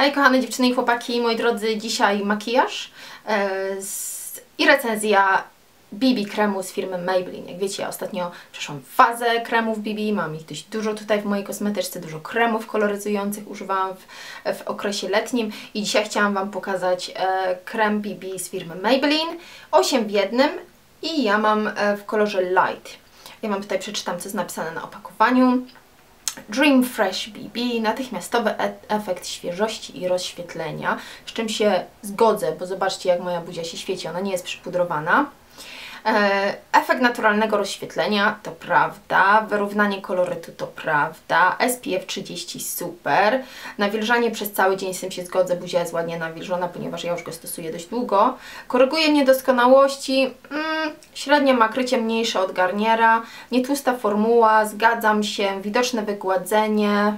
Hej kochane dziewczyny i chłopaki, moi drodzy, dzisiaj makijaż e, i recenzja BB kremu z firmy Maybelline. Jak wiecie, ja ostatnio przeszłam fazę kremów BB, mam ich dość dużo tutaj w mojej kosmetyczce, dużo kremów koloryzujących używałam w, w okresie letnim i dzisiaj chciałam Wam pokazać e, krem BB z firmy Maybelline, 8 w jednym i ja mam e, w kolorze light. Ja Wam tutaj przeczytam, co jest napisane na opakowaniu. Dream Fresh BB, natychmiastowy e efekt świeżości i rozświetlenia, z czym się zgodzę, bo zobaczcie jak moja buzia się świeci, ona nie jest przypudrowana. E, efekt naturalnego rozświetlenia to prawda, wyrównanie kolorytu to prawda, SPF 30 super, nawilżanie przez cały dzień, z tym się zgodzę, buzia jest ładnie nawilżona, ponieważ ja już go stosuję dość długo, koryguje niedoskonałości, mm, średnie makrycie mniejsze od Garniera, nietłusta formuła, zgadzam się, widoczne wygładzenie,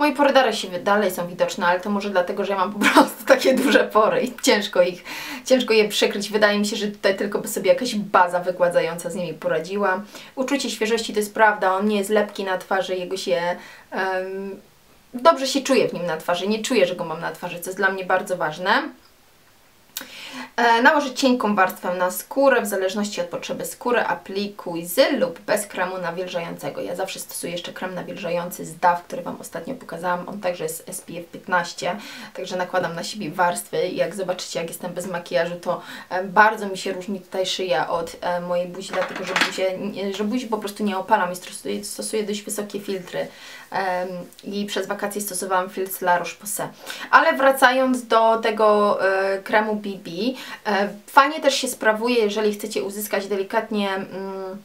Moje pory dalej, się, dalej są widoczne, ale to może dlatego, że ja mam po prostu takie duże pory i ciężko ich, ciężko je przykryć. Wydaje mi się, że tutaj tylko by sobie jakaś baza wygładzająca z nimi poradziła. Uczucie świeżości to jest prawda, on nie jest lepki na twarzy, jego się... Um, dobrze się czuję w nim na twarzy, nie czuję, że go mam na twarzy, co jest dla mnie bardzo ważne. E, nałożyć cienką warstwę na skórę, w zależności od potrzeby skóry aplikuj z lub bez kremu nawilżającego. Ja zawsze stosuję jeszcze krem nawilżający z DAW, który Wam ostatnio pokazałam. On także jest SPF 15, także nakładam na siebie warstwy i jak zobaczycie, jak jestem bez makijażu, to e, bardzo mi się różni tutaj szyja od e, mojej buzi, dlatego że, buzie, że buzi po prostu nie opalam i stosuję, stosuję dość wysokie filtry i przez wakacje stosowałam filtr La Roche-Posay. Ale wracając do tego kremu BB, fajnie też się sprawuje, jeżeli chcecie uzyskać delikatnie mm,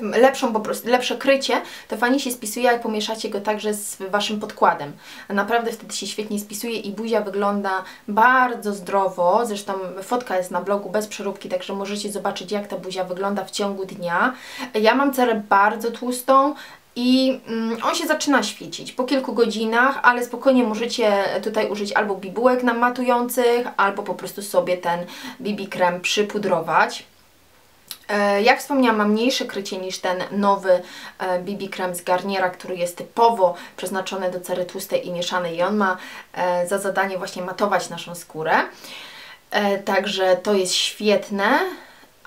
lepszą po prostu, lepsze krycie, to fajnie się spisuje, jak pomieszacie go także z Waszym podkładem. Naprawdę wtedy się świetnie spisuje i buzia wygląda bardzo zdrowo. Zresztą fotka jest na blogu bez przeróbki, także możecie zobaczyć, jak ta buzia wygląda w ciągu dnia. Ja mam cerę bardzo tłustą, i mm, on się zaczyna świecić po kilku godzinach, ale spokojnie możecie tutaj użyć albo bibułek namatujących, albo po prostu sobie ten BB krem przypudrować. E, jak wspomniałam, mam mniejsze krycie niż ten nowy BB e, krem z Garniera, który jest typowo przeznaczony do cery tłustej i mieszanej i on ma e, za zadanie właśnie matować naszą skórę. Także to jest świetne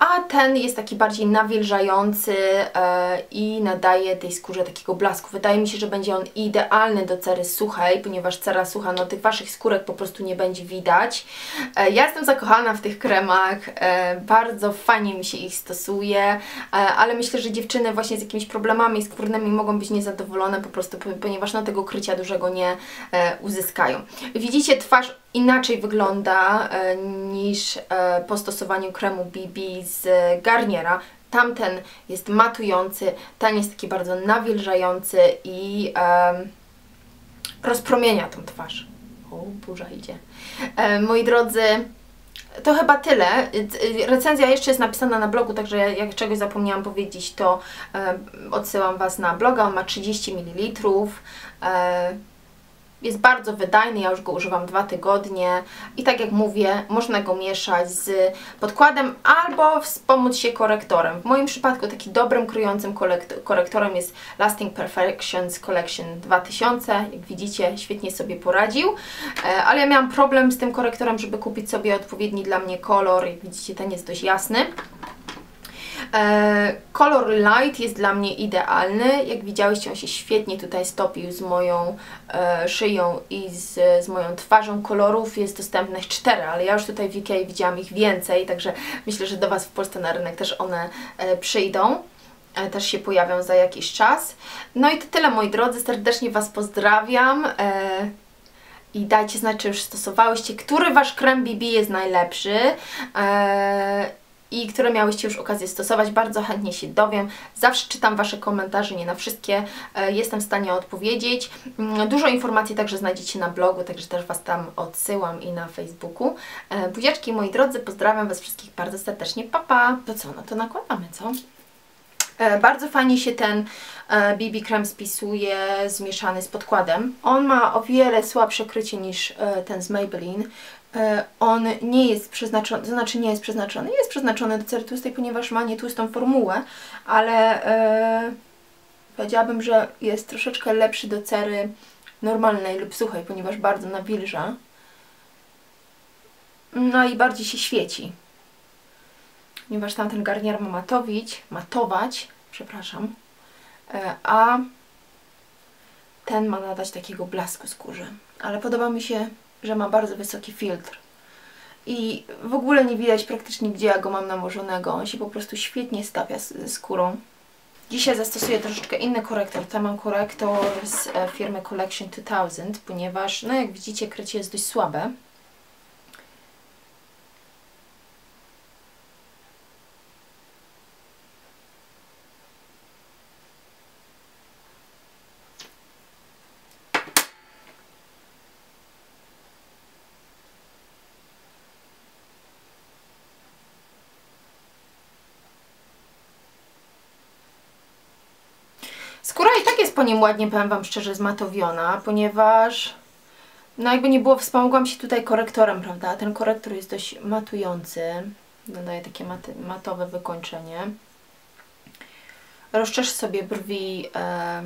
a ten jest taki bardziej nawilżający e, i nadaje tej skórze takiego blasku. Wydaje mi się, że będzie on idealny do cery suchej, ponieważ cera sucha, no tych Waszych skórek po prostu nie będzie widać. E, ja jestem zakochana w tych kremach, e, bardzo fajnie mi się ich stosuje, ale myślę, że dziewczyny właśnie z jakimiś problemami skórnymi mogą być niezadowolone po prostu, ponieważ no tego krycia dużego nie uzyskają. Widzicie twarz inaczej wygląda e, niż e, po stosowaniu kremu BB z Garniera. Tamten jest matujący, ten jest taki bardzo nawilżający i rozpromienia tą twarz. O, burza idzie. E, moi drodzy, to chyba tyle. Recenzja jeszcze jest napisana na blogu, także jak czegoś zapomniałam powiedzieć, to odsyłam Was na bloga. On ma 30 ml. Jest bardzo wydajny, ja już go używam dwa tygodnie i tak jak mówię, można go mieszać z podkładem albo wspomóc się korektorem. W moim przypadku takim dobrym, kryjącym korektorem jest Lasting Perfections Collection 2000. Jak widzicie, świetnie sobie poradził, e, ale ja miałam problem z tym korektorem, żeby kupić sobie odpowiedni dla mnie kolor. Jak widzicie, ten jest dość jasny. E, kolor light jest dla mnie idealny. Jak widziałyście, on się świetnie tutaj stopił z moją e, szyją i z, z moją twarzą. Kolorów jest dostępnych cztery, ale ja już tutaj w Ikei widziałam ich więcej, także myślę, że do Was w Polsce na rynek też one e, przyjdą też się pojawią za jakiś czas. No i to tyle moi drodzy, serdecznie Was pozdrawiam i dajcie znać, czy już stosowałyście, który Wasz krem BB jest najlepszy i które miałyście już okazję stosować. Bardzo chętnie się dowiem. Zawsze czytam Wasze komentarze, nie na wszystkie e, jestem w stanie odpowiedzieć. Mm, dużo informacji także znajdziecie na blogu, także też Was tam odsyłam i na Facebooku. E, buziaczki moi drodzy, pozdrawiam Was wszystkich bardzo serdecznie. Pa, pa! To co, no to nakładamy, co? E, bardzo fajnie się ten BB krem spisuje zmieszany z podkładem. On ma o wiele słabsze krycie niż ten z Maybelline. E, on nie jest przeznaczony, to znaczy nie jest przeznaczony, jest przeznaczony do cery tłustej, ponieważ ma nietłustą formułę, ale e, powiedziałabym, że jest troszeczkę lepszy do cery normalnej lub suchej, ponieważ bardzo nawilża. No i bardziej się świeci. Ponieważ tamten garnier ma matowić, matować, przepraszam, e, a ten ma nadać takiego blasku skórze. Ale podoba mi się, że ma bardzo wysoki filtr. I w ogóle nie widać praktycznie, gdzie ja go mam nałożonego. On się po prostu świetnie stapia z skórą. Dzisiaj zastosuję troszeczkę inny korektor. Tam mam korektor z e, firmy Collection 2000, ponieważ, no jak widzicie, krycie jest dość słabe. I tak jest po nim ładnie, powiem Wam szczerze, zmatowiona, ponieważ no jakby nie było, wspomogłam się tutaj korektorem, prawda? Ten korektor jest dość matujący, nadaje takie matowe wykończenie. Rozczesz sobie brwi e,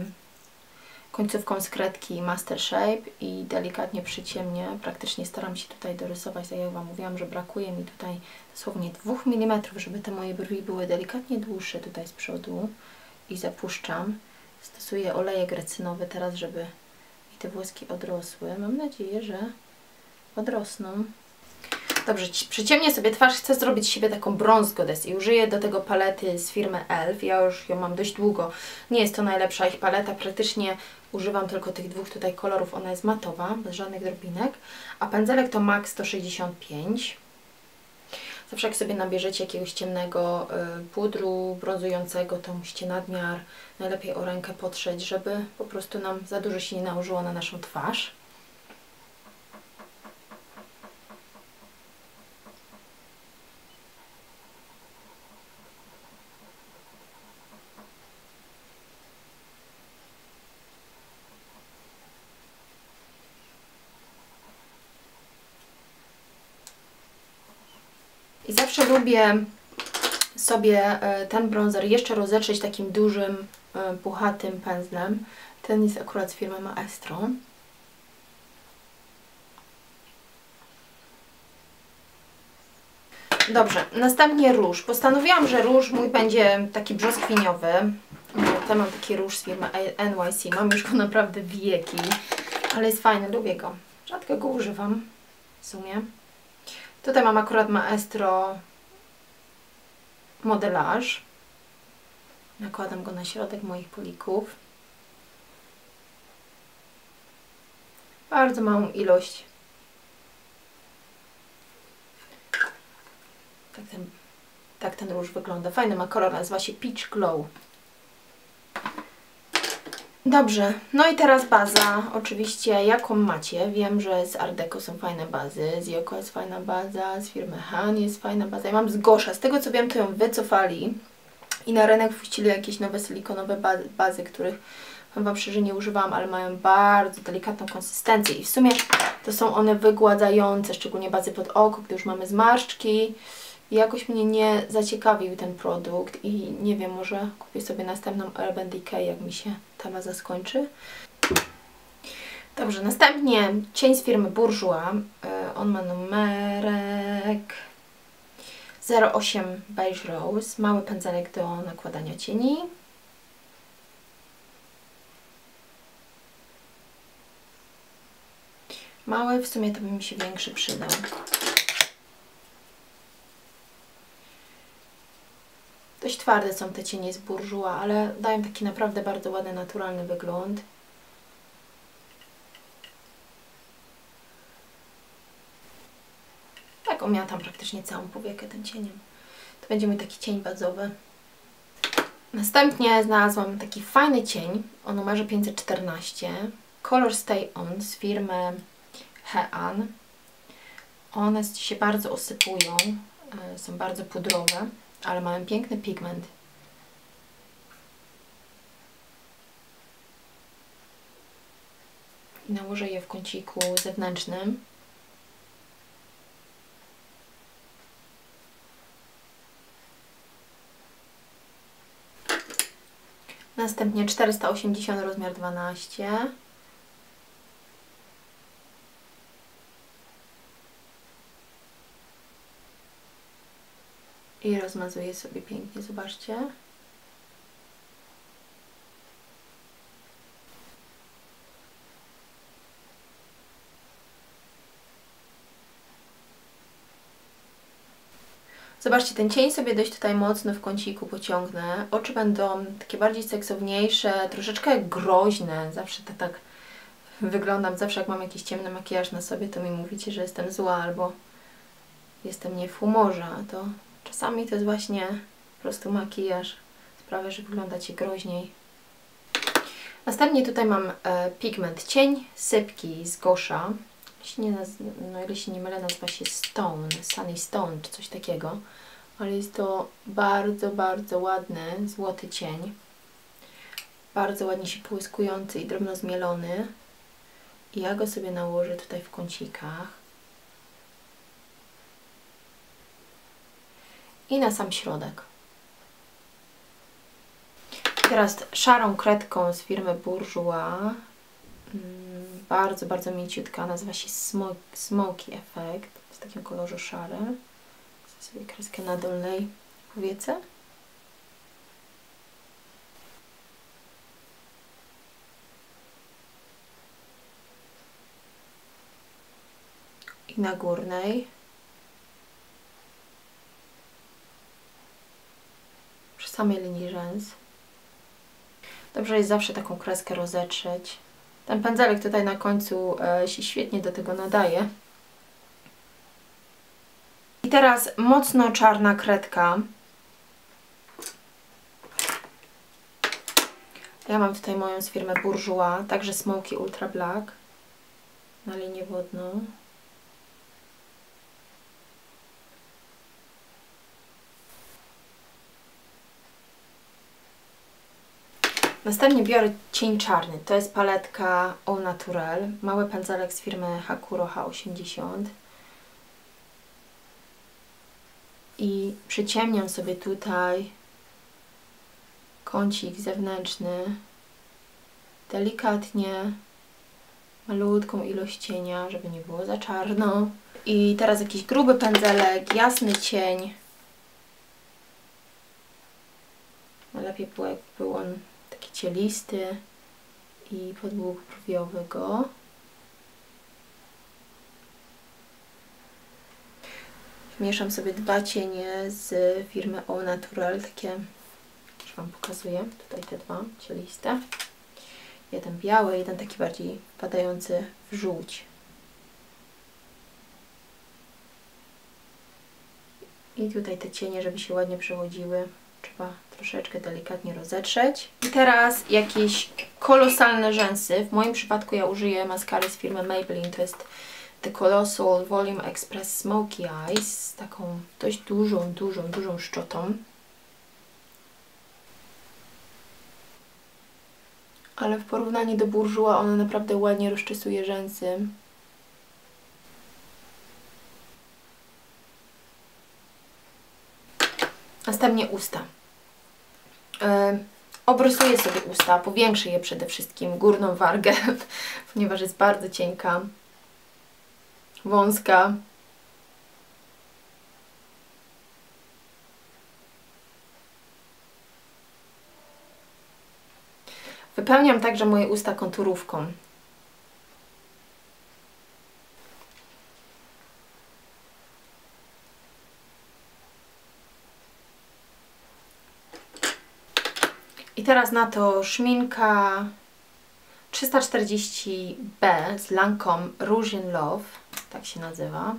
końcówką z kredki Master Shape i delikatnie przyciemnie. Praktycznie staram się tutaj dorysować, tak jak Wam mówiłam, że brakuje mi tutaj dosłownie 2 mm, żeby te moje brwi były delikatnie dłuższe tutaj z przodu i zapuszczam. Stosuję olejek recynowy teraz, żeby mi te włoski odrosły. Mam nadzieję, że odrosną. Dobrze, przyciemnię sobie twarz. Chcę zrobić siebie taką brąz goddess i użyję do tego palety z firmy ELF. Ja już ją mam dość długo. Nie jest to najlepsza ich paleta. Praktycznie używam tylko tych dwóch tutaj kolorów. Ona jest matowa, bez żadnych drobinek. A pędzelek to MAC 165. Zawsze jak sobie nabierzecie jakiegoś ciemnego y, pudru brązującego, to musicie nadmiar najlepiej o rękę potrzeć, żeby po prostu nam za dużo się nie nałożyło na naszą twarz. I zawsze lubię sobie e, ten bronzer jeszcze rozetrzeć takim dużym, e, puchatym pędzlem. Ten jest akurat z firmy Maestro. Dobrze, następnie róż. Postanowiłam, że róż mój będzie taki brzoskwiniowy. Tutaj mam taki róż z firmy NYC. Mam już go naprawdę wieki, ale jest fajny, lubię go. Rzadko go używam w sumie. Tutaj mam akurat Maestro Modelage. Nakładam go na środek moich polików. Bardzo małą ilość. Tak ten, tak ten róż wygląda. Fajny ma kolor, nazywa się Peach Glow. Dobrze, no i teraz baza, oczywiście jaką macie, wiem, że z Ardeco są fajne bazy, z Yoko jest fajna baza, z firmy Han jest fajna baza, ja mam z Gosha, z tego co wiem to ją wycofali i na rynek wpuścili jakieś nowe silikonowe bazy, których Wam szczerze nie używałam, ale mają bardzo delikatną konsystencję. I w sumie to są one wygładzające, szczególnie bazy pod oko, gdy już mamy zmarszczki, jakoś mnie nie zaciekawił ten produkt i nie wiem, może kupię sobie następną Urban Decay, jak mi się ta baza skończy. Dobrze, następnie cień z firmy Bourjois. E, on ma numerek 08 Beige Rose. Mały pędzelek do nakładania cieni. Mały, w sumie to by mi się większy przydał. Twarde są te cienie z burżuła, ale dają taki naprawdę bardzo ładny, naturalny wygląd. Tak omiatam praktycznie całą powiekę tym cieniem. To będzie mój taki cień bazowy. Następnie znalazłam taki fajny cień o numerze 514 Color Stay On z firmy Hean. One się bardzo osypują, e, są bardzo pudrowe ale mają piękny pigment. I nałożę je w kąciku zewnętrznym. Następnie 480 rozmiar 12. I rozmazuję sobie pięknie, zobaczcie. Zobaczcie, ten cień sobie dość tutaj mocno w kąciku pociągnę. Oczy będą takie bardziej seksowniejsze, troszeczkę groźne. Zawsze to tak wyglądam. Zawsze jak mam jakiś ciemny makijaż na sobie, to mi mówicie, że jestem zła albo jestem nie w humorze. To czasami to jest właśnie po prostu makijaż. Sprawia, że wyglądacie groźniej. Następnie tutaj mam e, pigment cień sypki z Gosha jeśli nie, no, się nie mylę, nazywa się Stone, Sunny Stone, czy coś takiego. Ale jest to bardzo, bardzo ładny, złoty cień. Bardzo ładnie się połyskujący i drobno zmielony. I ja go sobie nałożę tutaj w kącikach. I na sam środek. Teraz szarą kredką z firmy Bourjois Mm, bardzo, bardzo mięciutka, nazywa się Smoky Effect, w takim kolorze szarym. sobie kreskę na dolnej powiece. I na górnej. Samej linii rzęs. Dobrze jest zawsze taką kreskę rozetrzeć ten pędzelek tutaj na końcu e, się świetnie do tego nadaje. I teraz mocno czarna kredka. Ja mam tutaj moją z firmy Bourjois, także Smoky Ultra Black na linię wodną. Następnie biorę cień czarny. To jest paletka Au Naturel. Mały pędzelek z firmy Hakuro H80. I przyciemniam sobie tutaj kącik zewnętrzny delikatnie, malutką ilość cienia, żeby nie było za czarno. I teraz jakiś gruby pędzelek, jasny cień. Najlepiej było, jakby był on cielisty i podłóg brwiowy go. Mieszam sobie dwa cienie z firmy Au Natural, takie, już Wam pokazuję, tutaj te dwa cieliste. Jeden biały, jeden taki bardziej padający w żółć. I tutaj te cienie, żeby się ładnie przechodziły trzeba troszeczkę delikatnie rozetrzeć. I teraz jakieś kolosalne rzęsy. W moim przypadku ja użyję maskary z firmy Maybelline. To jest The Colossal Volume Express Smoky Eyes z taką dość dużą, dużą, dużą szczotą. Ale w porównaniu do Bourjois ona naprawdę ładnie rozczesuje rzęsy. Następnie usta. Yy, obrysuję sobie usta, powiększę je przede wszystkim, górną wargę, ponieważ jest bardzo cienka, wąska. Wypełniam także moje usta konturówką. I teraz na to szminka 340B z Lancome Rouge in Love, tak się nazywa.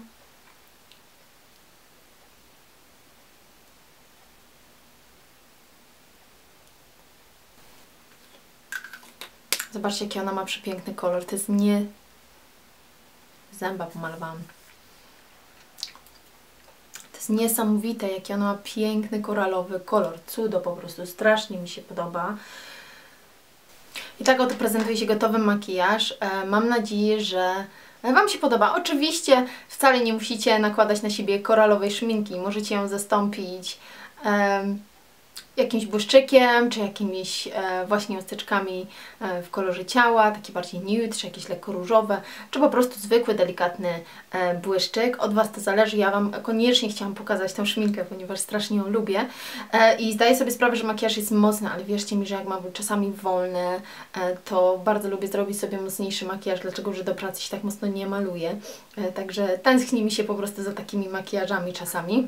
Zobaczcie, jaki ona ma przepiękny kolor. To jest nie... Zęba pomalowałam jest niesamowite, jaki ona ma piękny koralowy kolor. Cudo po prostu, strasznie mi się podoba. I tak oto prezentuje się gotowy makijaż. E, mam nadzieję, że Wam się podoba. Oczywiście wcale nie musicie nakładać na siebie koralowej szminki. Możecie ją zastąpić jakimś błyszczykiem, czy jakimiś e, właśnie łasteczkami e, w kolorze ciała, taki bardziej nude, czy jakieś lekko różowe, czy po prostu zwykły, delikatny e, błyszczyk. Od Was to zależy. Ja Wam koniecznie chciałam pokazać tą szminkę, ponieważ strasznie ją lubię e, i zdaję sobie sprawę, że makijaż jest mocny, ale wierzcie mi, że jak mam czasami wolny, e, to bardzo lubię zrobić sobie mocniejszy makijaż, dlaczego, że do pracy się tak mocno nie maluję. E, także tęskni mi się po prostu za takimi makijażami czasami.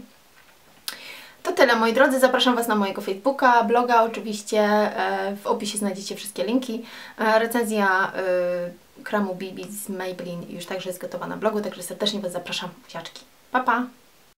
To tyle moi drodzy, zapraszam Was na mojego Facebooka, bloga oczywiście, e, w opisie znajdziecie wszystkie linki. E, Recenzja e, kremu BB z Maybelline już także jest gotowa na blogu, także serdecznie Was zapraszam, buziaczki. Pa, pa!